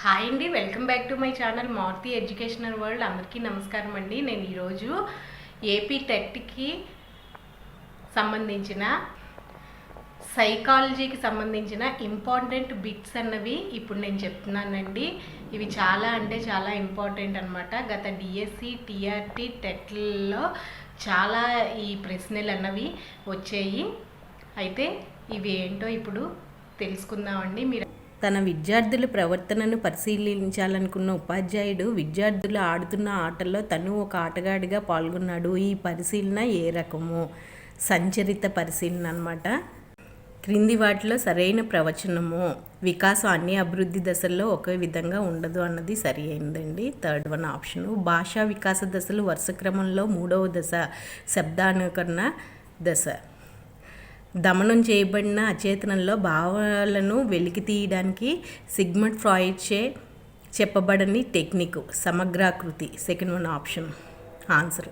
Hi అండి welcome back to my channel Maruti educational world. అందరికీ నమస్కారం అండి. నేను ఈరోజు ఏపీ టెట్కి సంబంధించిన సైకాలజీకి సంబంధించిన ఇంపార్టెంట్ బిట్స్ అన్నవి ఇప్పుడు నేను చెప్తున్నానండి. ఇవి చాలా అంటే చాలా ఇంపార్టెంట్ అనమాట గత డిఎస్సి టీఆర్టీ టెట్లలో చాలా ఈ ప్రశ్నలు అన్నవి వచ్చాయి. అయితే ఇవి ఏంటో ఇప్పుడు తెలుసుకుందామండి. మీరు తన విద్యార్థుల ప్రవర్తనను పరిశీలించాలనుకున్న ఉపాధ్యాయుడు విద్యార్థులు ఆడుతున్న ఆటల్లో తను ఒక ఆటగాడిగా పాల్గొన్నాడు. ఈ పరిశీలన ఏ రకము? సంచరిత పరిశీలన అనమాట క్రింది వాటిలో సరైన ప్రవచనము? వికాసం అన్ని అభివృద్ధి దశల్లో ఒకే విధంగా ఉండదు అన్నది సరి అయిందండి. Third one option. భాషా వికాస దశలు వరుస క్రమంలో మూడవ దశ శబ్దానుకరణ దశ. దమనం చేయబడిన అచేతనంలో భావాలను వెలికి తీయడానికి సిగ్మట్ ఫ్రాయిడ్ చే చెప్పబడని టెక్నిక్ సమగ్రాకృతి సెకండ్ వన్ ఆప్షన్. ఆన్సర్.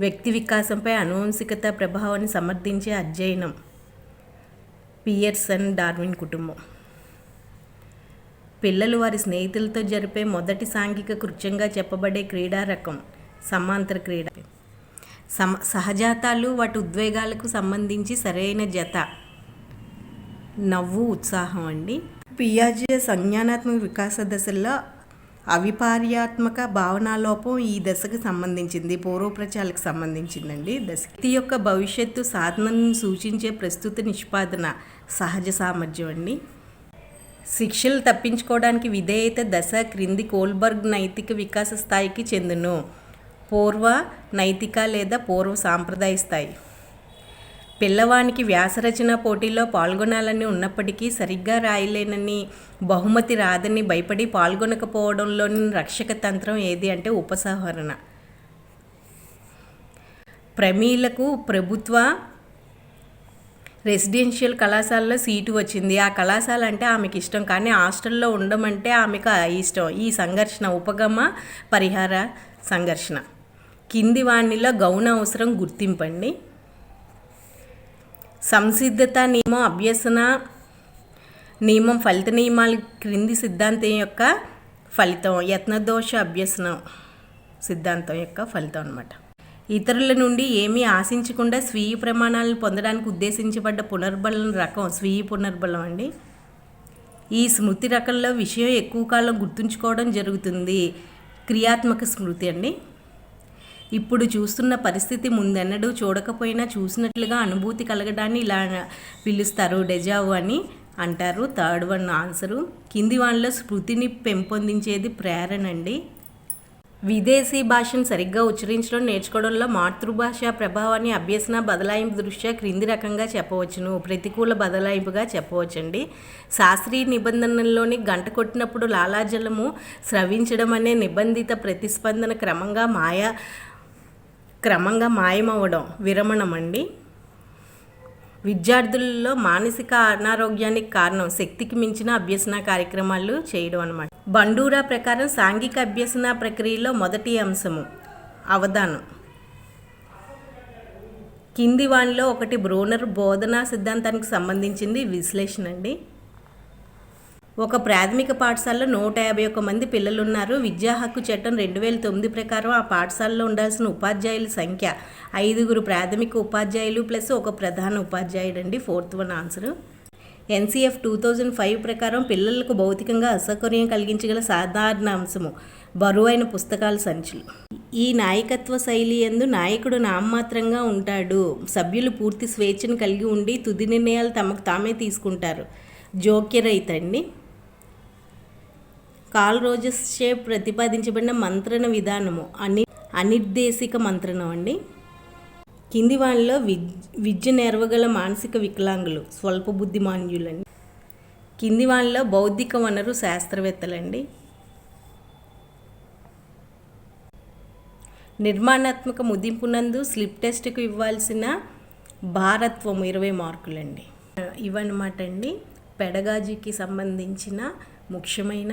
వ్యక్తి వికాసంపై అనువంశికత ప్రభావాన్ని సమర్థించే అధ్యయనం. పియర్సన్ డార్విన్ కుటుంబం. పిల్లలు వారి స్నేహితులతో జరిపే మొదటి సాంఘిక కృత్యంగా చెప్పబడే క్రీడా రకం సమాంతర క్రీడ. సమ సహజాతాలు వాటి ఉద్వేగాలకు సంబంధించి సరైన జత. నవ్వు ఉత్సాహం అండి. పియాజే సంజ్ఞానాత్మక వికాస దశల్లో అవిపార్యాత్మక భావనాలోపం ఈ దశకు సంబంధించింది పూర్వప్రచాలకు సంబంధించిందండి దశ వ్యక్తి యొక్క భవిష్యత్తు సాధనను సూచించే ప్రస్తుత నిష్పాదన సహజ సామర్థ్యం అండి. శిక్షలు తప్పించుకోవడానికి విధేయత దశ క్రింది కోల్బర్గ్ నైతిక వికాస స్థాయికి చెందును. పూర్వ నైతిక లేదా పూర్వ సాంప్రదాయ స్థాయి పిల్లవానికి వ్యాసరచన పోటీలో పాల్గొనాలని ఉన్నప్పటికీ సరిగ్గా రాయలేనని బహుమతి రాదని భయపడి పాల్గొనకపోవడంలోని రక్షక తంత్రం ఏది అంటే ఉపసంహరణ. ప్రమీలకు ప్రభుత్వ రెసిడెన్షియల్ కళాశాలలో సీటు వచ్చింది. ఆ కళాశాల అంటే ఆమెకి ఇష్టం. కానీ హాస్టల్లో ఉండమంటే ఆమెకు ఇష్టం. ఈ సంఘర్షణ ఉపగమ పరిహార సంఘర్షణ. కింది వాణిలో గౌన అవసరం గుర్తింపండి. సంసిద్ధత నియమం అభ్యసన నియమం ఫలిత నియమాలు క్రింది సిద్ధాంతం యొక్క ఫలితం యత్నదోష అభ్యసనం సిద్ధాంతం యొక్క ఫలితం అనమాట ఇతరుల నుండి ఏమీ ఆశించకుండా స్వీయ ప్రమాణాలను పొందడానికి ఉద్దేశించబడ్డ పునర్బలం రకం స్వీయ పునర్బలం అండి. ఈ స్మృతి రకంలో విషయం ఎక్కువ కాలం గుర్తుంచుకోవడం జరుగుతుంది. క్రియాత్మక స్మృతి అండి. ఇప్పుడు చూస్తున్న పరిస్థితి ముందెన్నడూ చూడకపోయినా చూసినట్లుగా అనుభూతి కలగడాన్ని ఇలా పిలుస్తారు. డెజావు అని అంటారు. Third one answer. కింది వన్లో స్మృతిని పెంపొందించేది ప్రేరణ అండి విదేశీ భాషను సరిగ్గా ఉచ్చరించడం నేర్చుకోవడంలో మాతృభాష ప్రభావాన్ని అభ్యసన బదలాయింపు దృష్ట్యా క్రింది రకంగా చెప్పవచ్చును. ప్రతికూల బదలాయింపుగా చెప్పవచ్చండి. శాస్త్రీయ నిబంధనల్లోని గంట కొట్టినప్పుడు లాలాజలము స్రవించడం అనే నిబంధిత ప్రతిస్పందన క్రమంగా మాయా క్రమంగా మాయమవ్వడం విరమణం అండి విద్యార్థులలో మానసిక అనారోగ్యానికి కారణం శక్తికి మించిన అభ్యసన కార్యక్రమాలు చేయడం అనమాట బండూరా ప్రకారం సాంఘిక అభ్యసన ప్రక్రియలో మొదటి అంశము అవధానం. కింది వానిలో ఒకటి బ్రోనర్ బోధనా సిద్ధాంతానికి సంబంధించింది విశ్లేషణ అండి. ఒక ప్రాథమిక పాఠశాలలో నూట యాభై ఒక్క మంది పిల్లలు ఉన్నారు విద్యా హక్కు చట్టం రెండు వేల తొమ్మిది ప్రకారం ఆ పాఠశాలలో ఉండాల్సిన ఉపాధ్యాయుల సంఖ్య ఐదుగురు ప్రాథమిక ఉపాధ్యాయులు ప్లస్ ఒక ప్రధాన ఉపాధ్యాయుడు అండి fourth one answer. NCF two thousand five ప్రకారం పిల్లలకు భౌతికంగా అసౌకర్యం కలిగించగల సాధారణ అంశము బరువైన పుస్తకాల సంచులు. ఈ నాయకత్వ శైలి ఎందు నాయకుడు నామమాత్రంగా ఉంటాడు. సభ్యులు పూర్తి స్వేచ్ఛను కలిగి ఉండి తుది నిర్ణయాలు తమకు తామే తీసుకుంటారు. జోక్యరైతండి కాల్ రోజెస్ చే ప్రతిపాదించబడిన మంత్రణ విధానము. అని అనిర్దేశిక మంత్రణం అండి. కింది వాళ్ళలో విద్ విద్య నెరవగల మానసిక వికలాంగులు స్వల్ప బుద్ధిమాన్యులండి. కింది వాళ్ళలో బౌద్ధిక వనరు శాస్త్రవేత్తలండి. నిర్మాణాత్మక ముదింపునందు స్లిప్ టెస్ట్కు ఇవ్వాల్సిన భారత్వం ఇరవై మార్కులండి. ఇవన్నమాట అండి పెడగాజీకి సంబంధించిన ముఖ్యమైన